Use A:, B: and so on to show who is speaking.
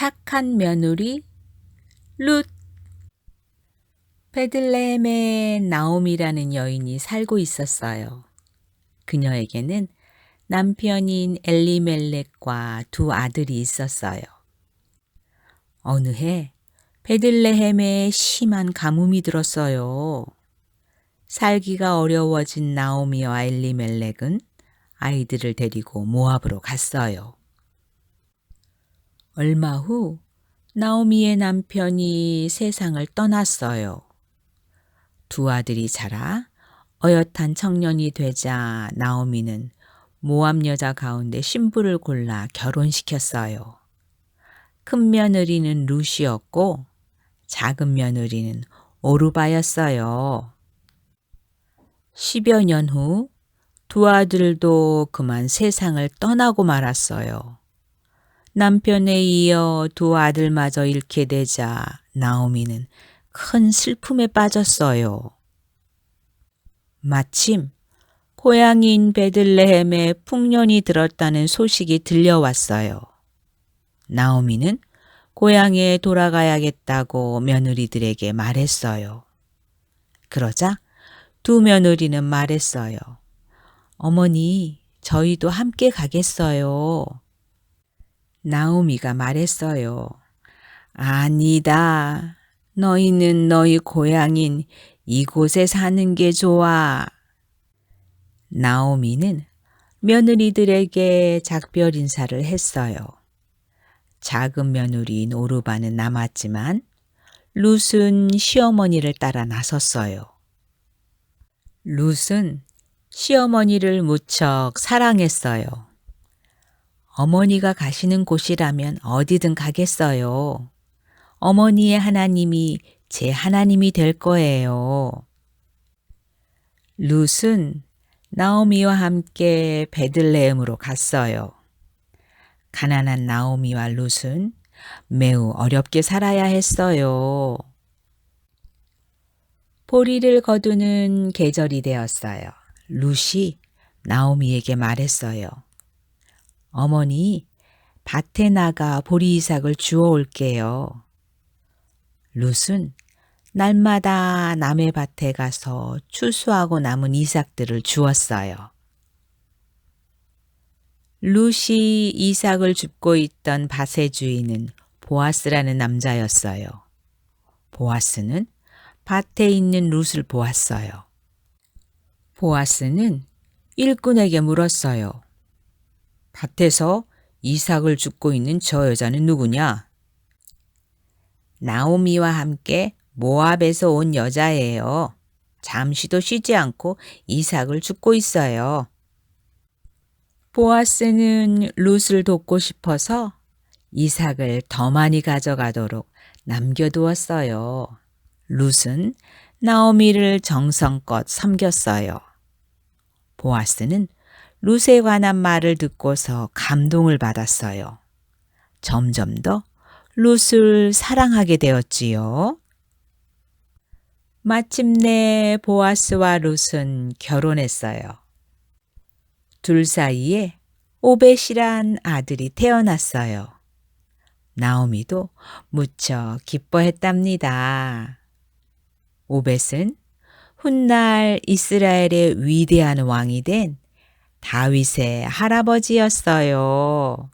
A: 착한 며느리 룻 베들레헴에 나옴이라는 여인이 살고 있었어요. 그녀에게는 남편인 엘리멜렉과 두 아들이 있었어요. 어느 해 베들레헴에 심한 가뭄이 들었어요. 살기가 어려워진 나오미와 엘리멜렉은 아이들을 데리고 모압으로 갔어요. 얼마 후 나오미의 남편이 세상을 떠났어요. 두 아들이 자라 어엿한 청년이 되자 나오미는 모압 여자 가운데 신부를 골라 결혼시켰어요. 큰 며느리는 루시였고 작은 며느리는 오르바였어요. 10여 년 후 두 아들도 그만 세상을 떠나고 말았어요. 남편에 이어 두 아들마저 잃게 되자 나오미는 큰 슬픔에 빠졌어요. 마침 고향인 베들레헴에 풍년이 들었다는 소식이 들려왔어요. 나오미는 고향에 돌아가야겠다고 며느리들에게 말했어요. 그러자 두 며느리는 말했어요. 어머니, 저희도 함께 가겠어요. 나오미가 말했어요. 아니다. 너희는 너희 고향인 이곳에 사는 게 좋아. 나오미는 며느리들에게 작별 인사를 했어요. 작은 며느리인 오르바는 남았지만 룻은 시어머니를 따라 나섰어요. 룻은 시어머니를 무척 사랑했어요. 어머니가 가시는 곳이라면 어디든 가겠어요. 어머니의 하나님이 제 하나님이 될 거예요. 룻은 나오미와 함께 베들레헴으로 갔어요. 가난한 나오미와 룻은 매우 어렵게 살아야 했어요. 보리를 거두는 계절이 되었어요. 룻이 나오미에게 말했어요. 어머니, 밭에 나가 보리 이삭을 주워 올게요. 룻은 날마다 남의 밭에 가서 추수하고 남은 이삭들을 주었어요. 룻이 이삭을 줍고 있던 밭의 주인은 보아스라는 남자였어요. 보아스는 밭에 있는 룻을 보았어요. 보아스는 일꾼에게 물었어요. 밭에서 이삭을 줍고 있는 저 여자는 누구냐? 나오미와 함께 모압에서 온 여자예요. 잠시도 쉬지 않고 이삭을 줍고 있어요. 보아스는 룻을 돕고 싶어서 이삭을 더 많이 가져가도록 남겨두었어요. 룻은 나오미를 정성껏 섬겼어요. 보아스는 룻에 관한 말을 듣고서 감동을 받았어요. 점점 더 룻을 사랑하게 되었지요. 마침내 보아스와 룻은 결혼했어요. 둘 사이에 오벳이란 아들이 태어났어요. 나오미도 무척 기뻐했답니다. 오벳은 훗날 이스라엘의 위대한 왕이 된 다윗의 할아버지였어요.